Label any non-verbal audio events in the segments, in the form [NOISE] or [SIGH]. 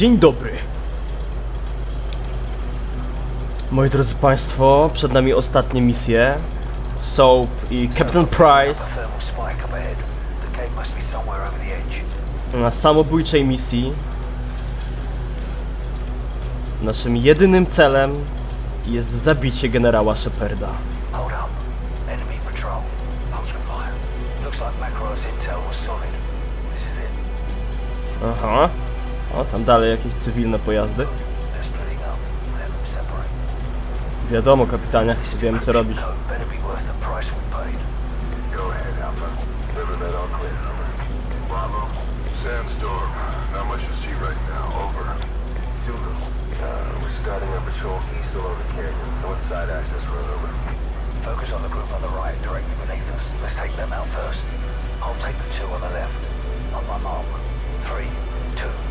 Dzień dobry. Moi drodzy Państwo, przed nami ostatnie misje. Soap i Captain Price na samobójczej misji. Naszym jedynym celem jest zabicie generała Sheparda. Aha. O, tam dalej jakieś cywilne pojazdy. Wiadomo, kapitanie, wiemy co. Bravo. Sandstorm. To. Over. Uh, patrol east along the canyon. North side access road. Focus on the group on the right, directly beneath us. Let's take them out first. I'll take the two on the left. On my mark. Three, two,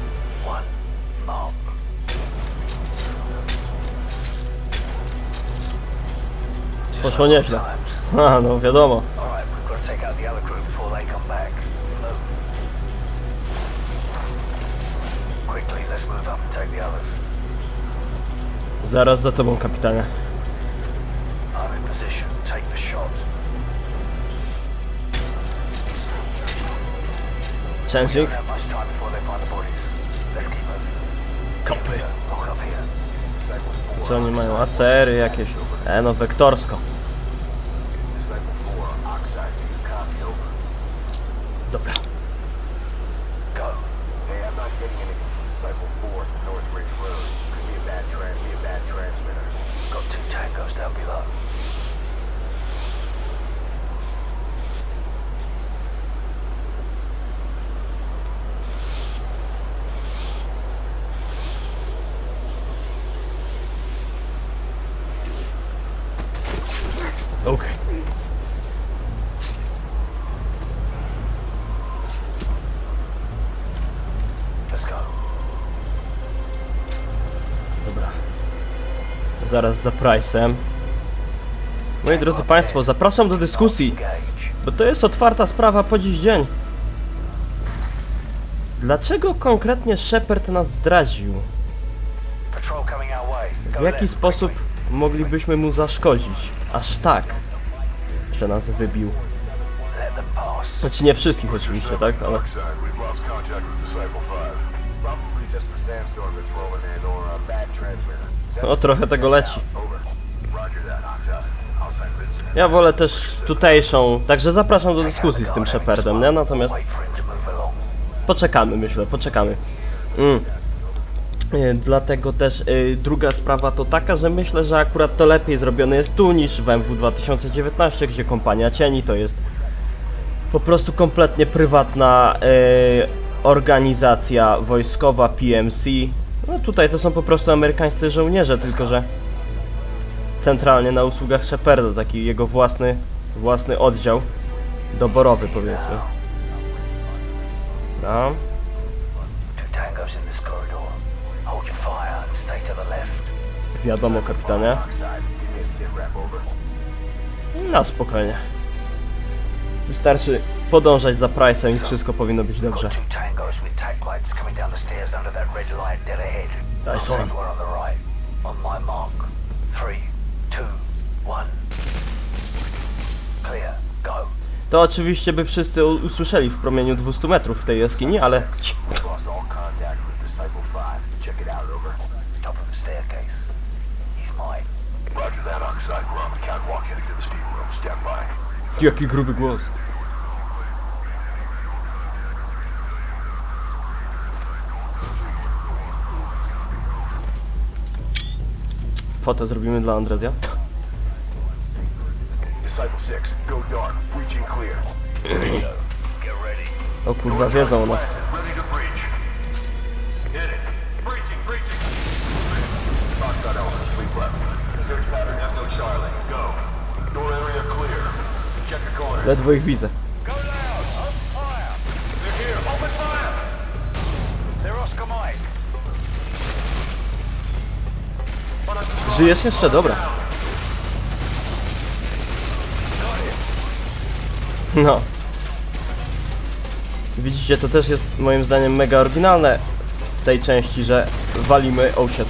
one. Just Poszło nieźle. [LAUGHS] A, no wiadomo. Alright, we've got to take out the other group before they come back. Move. Quickly, let's move up and take the others. Zaraz za tobą, kapitanie. I'm in position. Take the shot. We Częścik. don't have much time before they find the bodies. Kopy. Co oni mają? ACR-y jakieś. E, no wektorsko. Disciple 4. Oxide. Copy. Over. Dobra. Go. Hey, I'm not getting anything from Disciple 4 at the North Ridge Road. Could be a bad trans be a bad transmitter. Got two tangos down below. Okej. Let's go. Dobra. Zaraz za Price'em. Moi drodzy Państwo, zapraszam do dyskusji, bo to jest otwarta sprawa po dziś dzień. Dlaczego konkretnie Shepard nas zdradził? W jaki sposób. Moglibyśmy mu zaszkodzić? Aż tak, że nas wybił. Pass. Znaczy nie wszystkich oczywiście, tak? Ale Oxide. We've lost contact with Disciple 5. Probably just the sandstorm that's rolling in or a bad transmitter. no trochę tego leci. Ja wolę też tutejszą, także zapraszam do dyskusji z tym Shepardem, nie? Natomiast poczekamy, myślę, poczekamy. Mm. Y, Dlatego też y, druga sprawa to taka, że myślę, że akurat to lepiej zrobione jest tu niż w MW 2019, gdzie kompania cieni to jest po prostu kompletnie prywatna y, organizacja wojskowa PMC. No tutaj to są po prostu amerykańscy żołnierze, tylko że centralnie na usługach Sheparda, taki jego własny, własny oddział doborowy powiedzmy. No. Wiadomo, kapitanie. Na spokojnie. Wystarczy podążać za Price'em i wszystko powinno być dobrze. Got two tangos with tack lights coming down the stairs under that red light dead ahead. Nice I'll one. take one on the right. On my mark. Three, two, one. Clear. Go. To oczywiście by wszyscy usłyszeli w promieniu 200 metrów w tej jaskini, ale ci- We've lost all contact with Disciple 5. Check it out. Over. Top of the staircase. He's mine. Roger that, Oxide. We're on the catwalk heading to the steam room. Stand by. Jaki gruby głos. Fotę zrobimy dla Andrezja. Disciple 6, go dark. Breaching clear. Get ready. O kurwa, wiedzą o nas. Ledwo ich widzę. Żyjesz jeszcze? Dobra. No. Widzicie, to też jest moim zdaniem mega oryginalne tej części, że walimy, shit.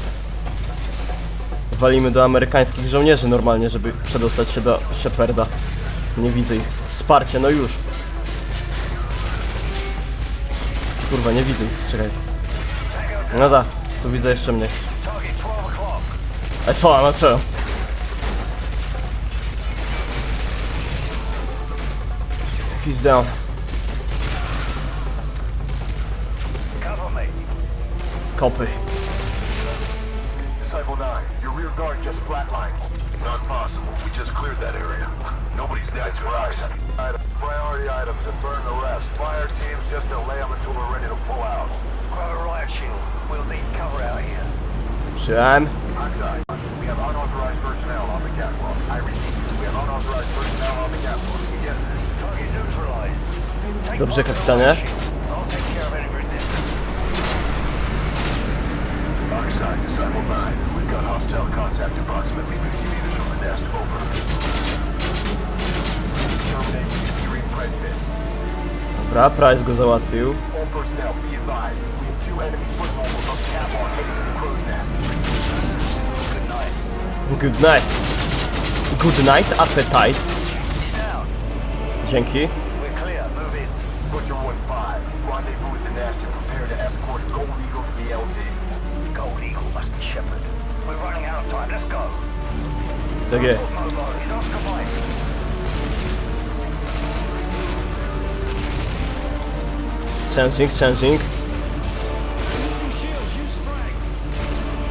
Walimy do amerykańskich żołnierzy normalnie, żeby przedostać się do Sheparda. Nie widzę ich. Wsparcie, no już. Kurwa, nie widzę ich, czekaj. No da, tu widzę jeszcze mnie. Target 12 o'clock. I saw him, I saw him. He's down. Cover your rear guard just flatlined. Not possible. We just cleared that area. Nobody's dead to us. Priority items and burn the rest. Fire teams just delay them until we're ready to pull out. Grab a riot shield. We'll need cover out here. Przyjąłem. Oxide, we have unauthorized personnel on the catwalk. I repeat, we have unauthorized personnel on the catwalk. We get this. Target neutralized. Take Dobrze, kapitanie. riot shield. I'll take care of any resistance. Oxide, Disciple 9, we've got hostile contact approximately 50 meters from the nest. Over. Terminate the extreme prejudice. Dobra, Price go załatwił. All personnel, be advised. We have two enemy foot mobiles on the catwalk heading to the crow's nest. Good night. Good night. Good night, appetite. Down. Dzięki. We're clear. Move in. Butcher 1-5, rendezvous with the nest and prepare to escort Gold Eagle to the LZ. Gold Eagle must be Shepherd. Tak jest. Changing, changing.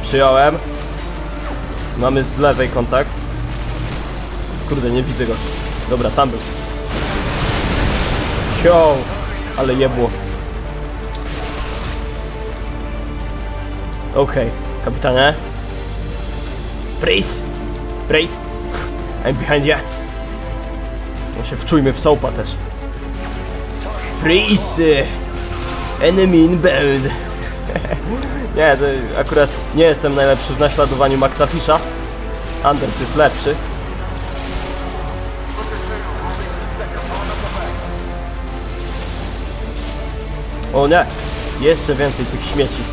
Przyjąłem. Mamy z lewej kontakt. Kurde, nie widzę go. Dobra, tam był. Yo, ale jebło. Okej, kapitanie. Brace! Brace! I'm behind you. No się wczujmy w soapa też. Brace! Enemy inbound! [LAUGHS] nie, to akurat nie jestem najlepszy w naśladowaniu McTaffisha. Anders jest lepszy. O nie! Jeszcze więcej tych śmieci.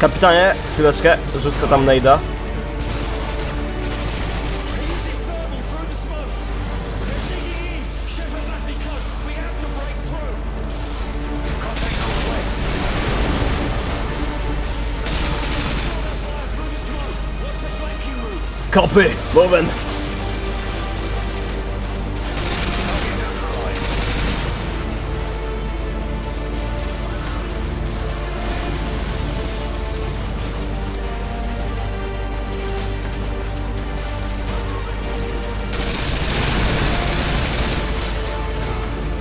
Kapitanie, chwileczkę, rzucę tam nejda. Kopy! Moment!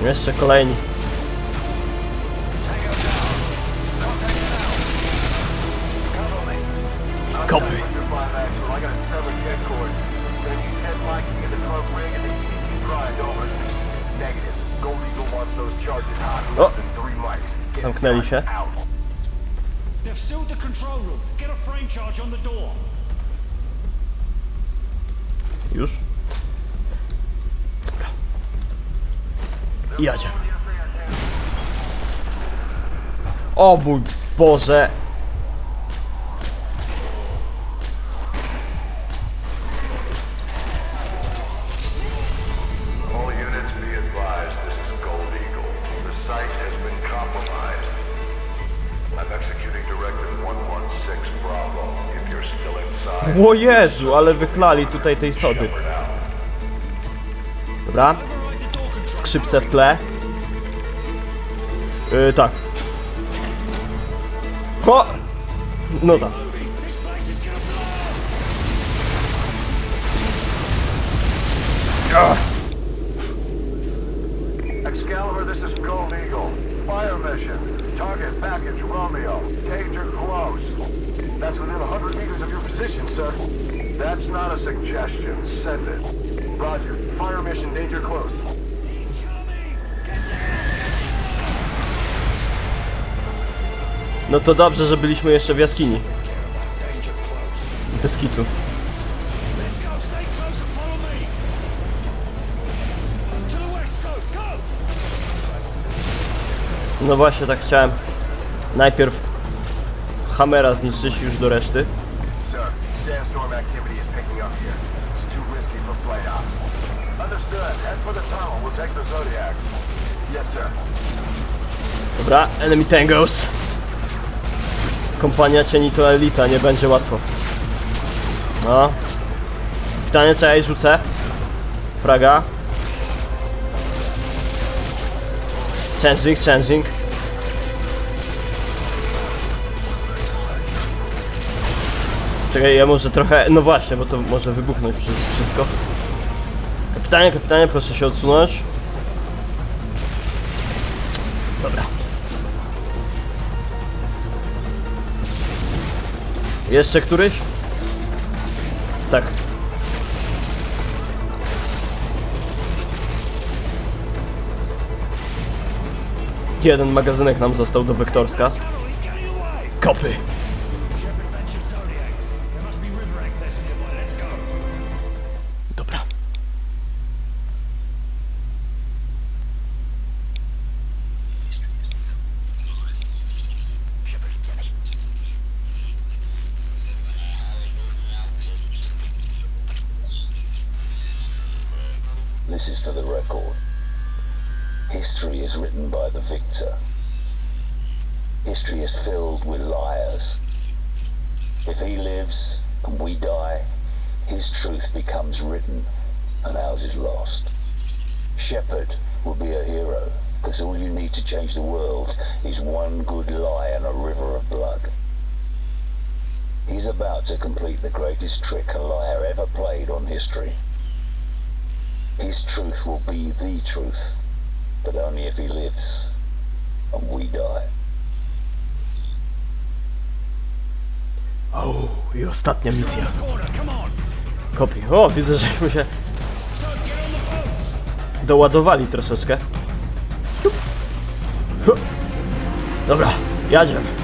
Jeszcze kolejni. The door. Już? Jadzie. O mój Boże! O Jezu, ale wychlali tutaj tej sody. Dobra. Skrzypce w tle. Yy, tak. O! No tak. Excalibur, this is Gold Eagle. Fire mission. Target package Romeo. Danger close. That's within 100 meters of your position, sir. That's not a suggestion. Send it. Roger. Fire mission. Danger close. No to dobrze, że byliśmy jeszcze w jaskini. Bez kitu. No właśnie, tak chciałem. Najpierw Hamera zniszczyć już do reszty. Dobra, enemy tangos. Kompania cieni to elita, nie będzie łatwo. No. Pytanie, czy ja jej rzucę? Fraga. Changing, changing. Czekaj, ja może trochę... No właśnie, bo to może wybuchnąć wszystko. Kapitanie, kapitanie, proszę się odsunąć. Dobra. Jeszcze któryś? Tak. Jeden magazynek nam został do Wektorska. Kopy! About to complete the greatest trick a liar ever played on history. His truth will be the truth, but only if he lives and we die. O, i ostatnia misja. Kopi. O, widzę, żeśmy się doładowali troszeczkę. Dobra, jadziemy.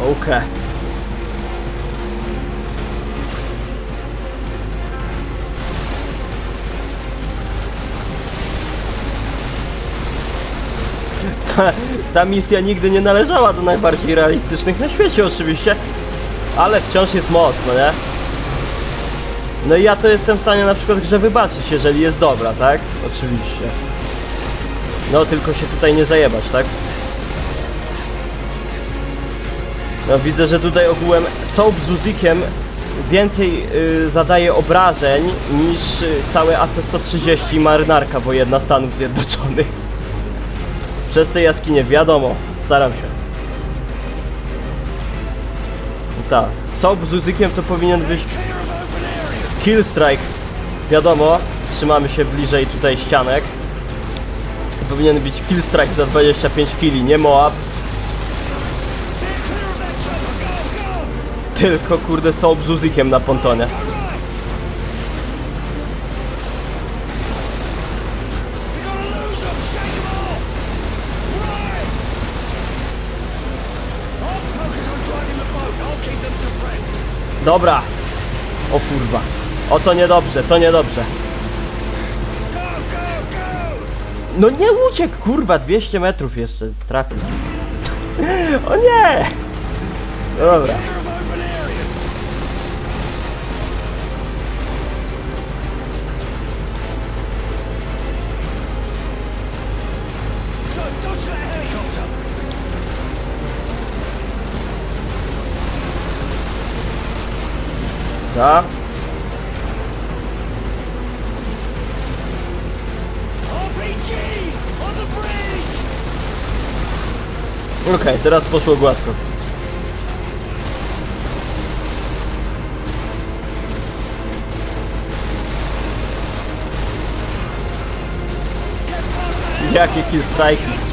Okej. Ta, ta misja nigdy nie należała do najbardziej realistycznych na świecie oczywiście, ale wciąż jest mocno, nie? No i ja to jestem w stanie na przykład grze wybaczyć, jeżeli jest dobra, tak? Oczywiście. No tylko się tutaj nie zajebać, tak? No widzę, że tutaj ogółem Soap z Uzikiem więcej y, zadaje obrażeń niż y, całe AC-130 marynarka wojenna Stanów Zjednoczonych. Przez te jaskinie, wiadomo, staram się. Tak, Soap z Uzikiem to powinien być Kill Strike. Wiadomo, trzymamy się bliżej tutaj ścianek. Powinien być Kill Strike za 25 kili, nie Moab. Tylko kurde są z Uzikiem na pontonie. Dobra. O kurwa. O to niedobrze, to niedobrze. No nie uciekł, kurwa, 200 metrów jeszcze trafił. [LAUGHS] O nie! Dobra. Bridge. Okej, teraz poszło gładko. Jakie kill strike.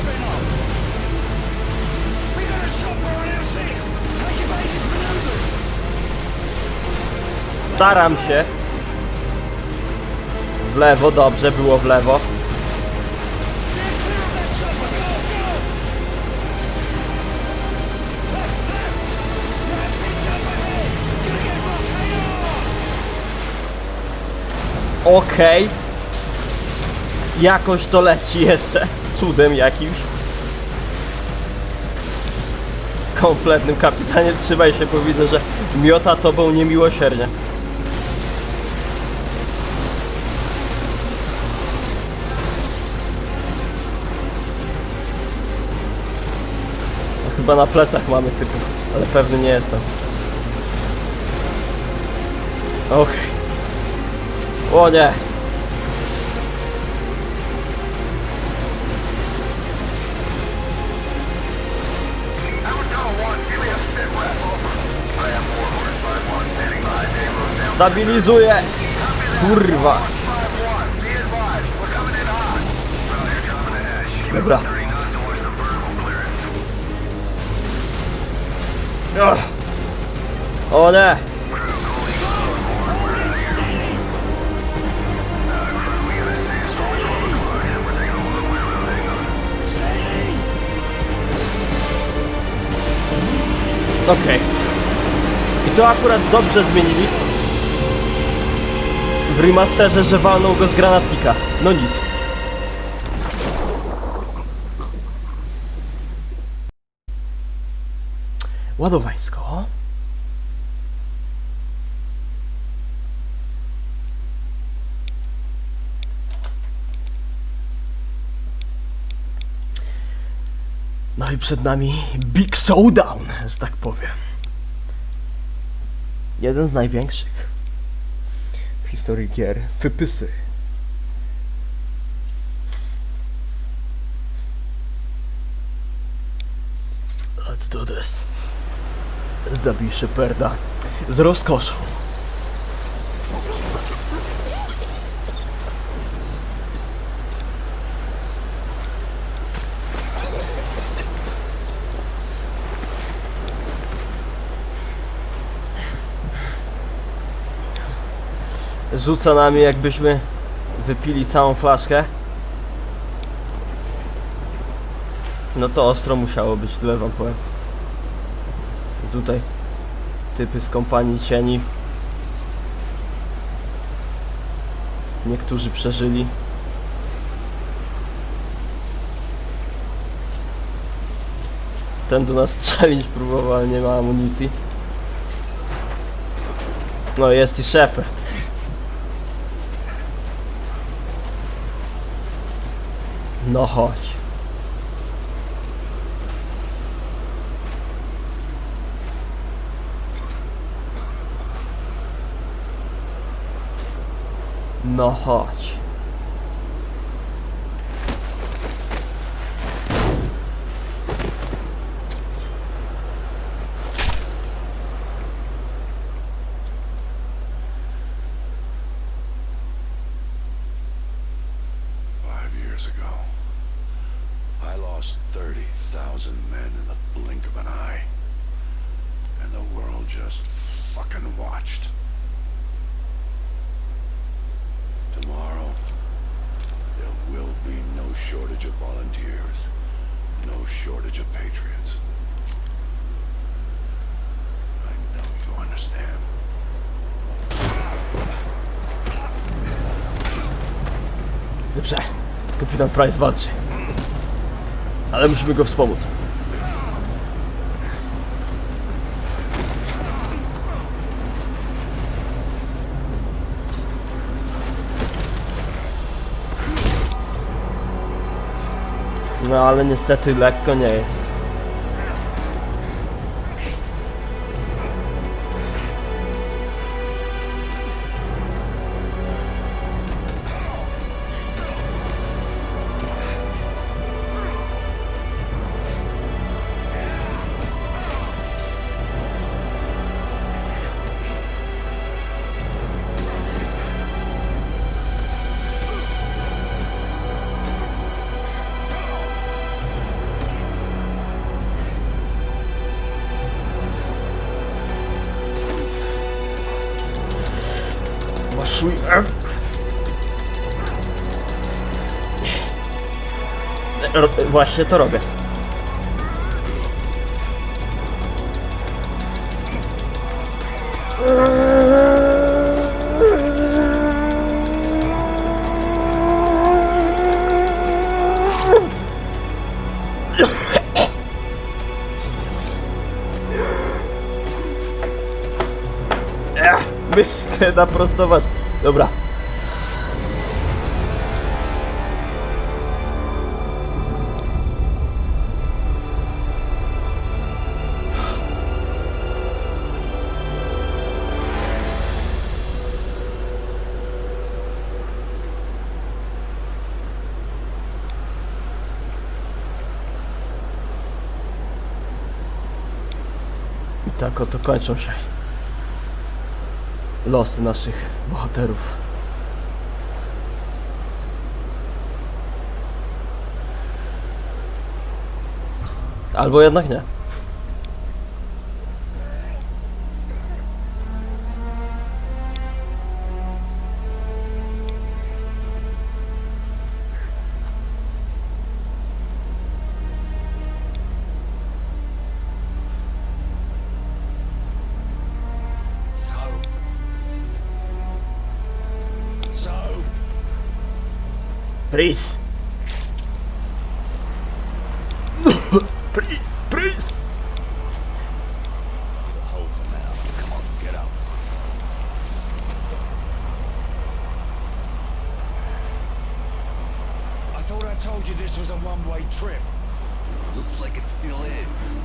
Staram się. W lewo, dobrze, było w lewo. Okej. Jakoś to leci jeszcze. Cudem jakimś. kompletnym kapitanie. Trzymaj się, bo widzę, że miota tobą niemiłosiernie. Chyba na plecach mamy typu, ale pewny nie jestem. Okej. O nie! Stabilizuję! Kurwa! Dobra. O nie! Okej. I to akurat dobrze zmienili. W remasterze, że walną go z granatnika. No nic. Ładowańsko. No i przed nami Big Showdown, że tak powiem. Jeden z największych w historii gier. Wypysy. Let's do this. Zabij Sheparda z rozkoszą. Rzuca nami jakbyśmy wypili całą flaszkę. No to ostro musiało być, tyle wam powiem. Tutaj typy z kompanii cieni. Niektórzy przeżyli. Ten do nas [LAUGHS] strzelić próbował, ale nie ma amunicji. No jest i Shepard. No chodź. No chodź. Kapitan Price walczy. Ale musimy go wspomóc. No ale niestety lekko nie jest. właśnie to robię. Myślę naprostować. Dobra, I tak oto kończą się losy naszych bohaterów. Albo jednak nie. Please. please, please. Hold for now. Come on, get up. I thought I told you this was a one-way trip. Looks like it still is.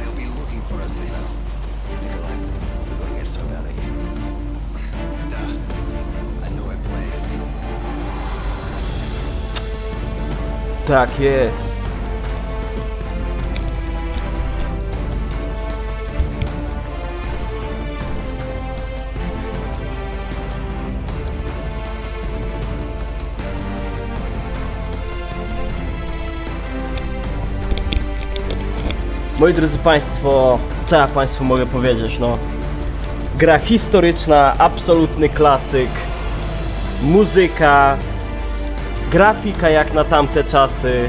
They'll be looking for us, you know. Nikolai, we gotta get some out of here. Duh. I know a place. Tak jest. Moi drodzy Państwo, co ja Państwu mogę powiedzieć? No, gra historyczna, absolutny klasyk, muzyka, grafika jak na tamte czasy,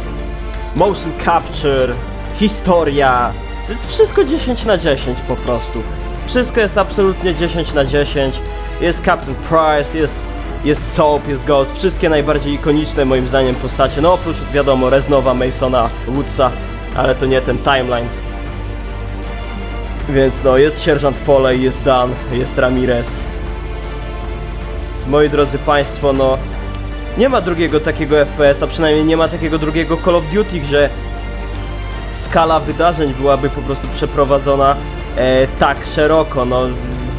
motion capture, historia. To jest wszystko 10 na 10 po prostu. Wszystko jest absolutnie 10 na 10. Jest Captain Price, jest, jest Soap, jest Ghost. Wszystkie najbardziej ikoniczne moim zdaniem postacie. No oprócz wiadomo Reznowa, Masona, Woodsa, ale to nie ten timeline. Więc no, jest Sierżant Foley, jest Dan, jest Ramirez. Moi drodzy Państwo, no nie ma drugiego takiego FPS-a, przynajmniej nie ma takiego drugiego Call of Duty, gdzie skala wydarzeń byłaby po prostu przeprowadzona e, tak szeroko. No,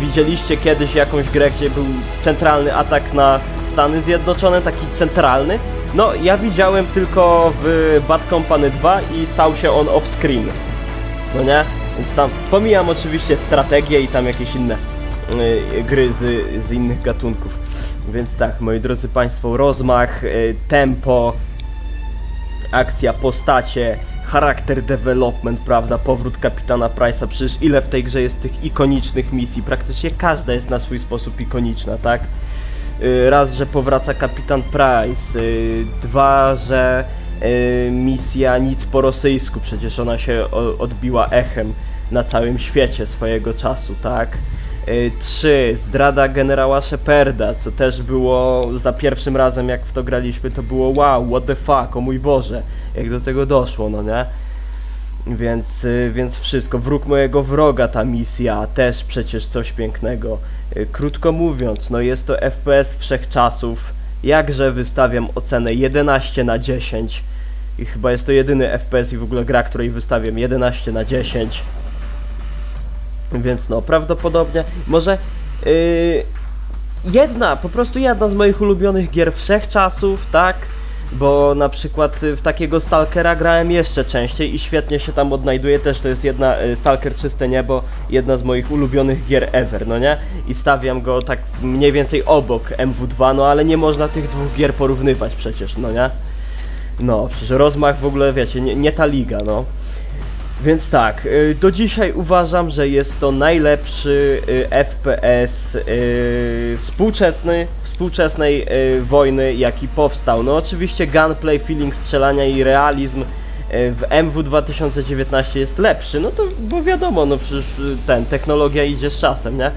widzieliście kiedyś jakąś grę, gdzie był centralny atak na Stany Zjednoczone, taki centralny? No, ja widziałem tylko w Bad Company 2 i stał się on off-screen. No nie? Więc tam pomijam oczywiście strategię i tam jakieś inne y, gry z, z innych gatunków. Więc tak, moi drodzy Państwo, rozmach, y, tempo, akcja, postacie, charakter development, prawda, powrót kapitana Price'a, przecież ile w tej grze jest tych ikonicznych misji, praktycznie każda jest na swój sposób ikoniczna, tak? Y, Raz, że powraca kapitan Price, y, dwa, że misja nic po rosyjsku, przecież ona się odbiła echem na całym świecie swojego czasu, tak? Y, Trzy, zdrada generała Sheparda, co też było za pierwszym razem jak w to graliśmy, to było wow, what the fuck, o mój Boże, jak do tego doszło, no nie? Więc, y, więc wszystko. Wróg mojego wroga ta misja, też przecież coś pięknego. Y, Krótko mówiąc, no jest to FPS wszechczasów. Jakże wystawiam ocenę 11 na 10. I chyba jest to jedyny FPS i w ogóle gra, której wystawiam 11 na 10. Więc no, prawdopodobnie może yy, jedna, po prostu jedna z moich ulubionych gier wszechczasów, tak? Bo na przykład y, w takiego Stalkera grałem jeszcze częściej i świetnie się tam odnajduję. Też to jest jedna y, Stalker Czyste Niebo, jedna z moich ulubionych gier ever, no nie? I stawiam go tak mniej więcej obok MW2, no ale nie można tych dwóch gier porównywać przecież, no nie? No, przecież rozmach w ogóle, wiecie, nie, nie ta liga, no. Więc tak, y, do dzisiaj uważam, że jest to najlepszy y, FPS y, współczesny, współczesnej wojny, jaki powstał. No oczywiście gunplay, feeling strzelania i realizm w MW 2019 jest lepszy, no to bo wiadomo, no przecież ten, technologia idzie z czasem, nie?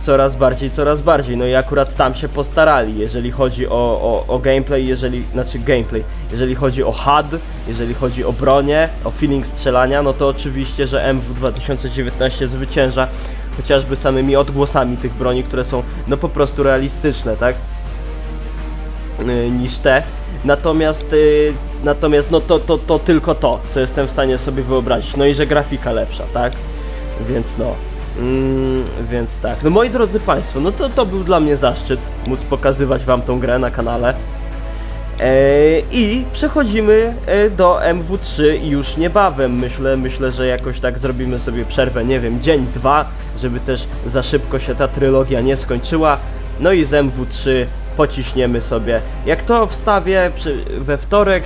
Coraz bardziej, coraz bardziej. No i akurat tam się postarali, jeżeli chodzi o, o, o gameplay, jeżeli, znaczy gameplay, jeżeli chodzi o HUD, jeżeli chodzi o bronię, o feeling strzelania, no to oczywiście, że MW 2019 zwycięża, chociażby samymi odgłosami tych broni, które są no po prostu realistyczne, tak? y, niż te. Natomiast, y, natomiast no to, to, to tylko to, co jestem w stanie sobie wyobrazić. No i że grafika lepsza, tak? Więc no. Mm, więc tak. No moi drodzy Państwo, no to, to był dla mnie zaszczyt móc pokazywać Wam tą grę na kanale. E, I przechodzimy e, do MW3 już niebawem. Myślę, myślę, że jakoś tak zrobimy sobie przerwę, nie wiem, dzień, dwa, żeby też za szybko się ta trylogia nie skończyła. No i z MW3 pociśniemy sobie. Jak to wstawię przy, we wtorek,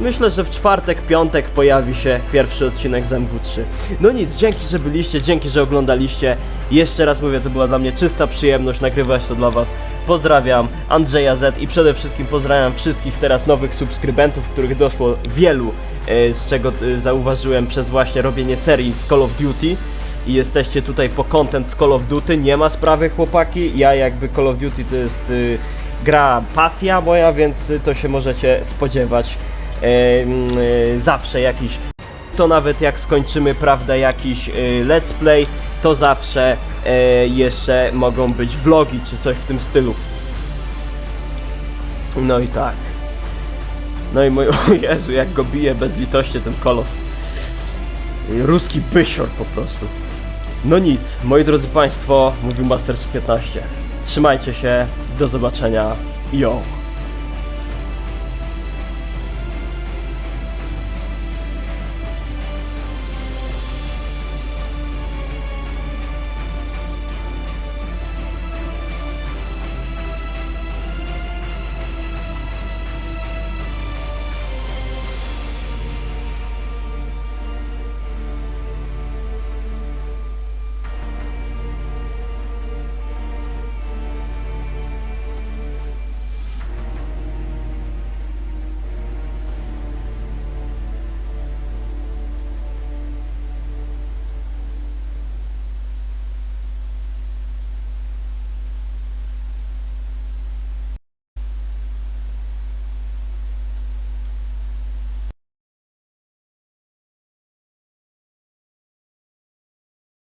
Myślę, że w czwartek, piątek pojawi się pierwszy odcinek z MW3. No nic, dzięki, że byliście, dzięki, że oglądaliście. Jeszcze raz mówię, to była dla mnie czysta przyjemność nagrywać to dla Was. Pozdrawiam Andrzeja Z i przede wszystkim pozdrawiam wszystkich teraz nowych subskrybentów, których doszło wielu, e, z czego e, zauważyłem przez właśnie robienie serii z Call of Duty. I jesteście tutaj po content z Call of Duty, nie ma sprawy chłopaki, ja jakby Call of Duty to jest y, gra pasja moja, więc to się możecie spodziewać zawsze jakiś to nawet jak skończymy, prawda, jakiś y, let's play, to zawsze e, jeszcze mogą być vlogi czy coś w tym stylu. No i tak. No i mój, [LAUGHS] o Jezu, jak go bije bez litości ten kolos. Ruski bysior po prostu. No nic, moi drodzy Państwo, mówił Masters 15. Trzymajcie się, do zobaczenia, yo!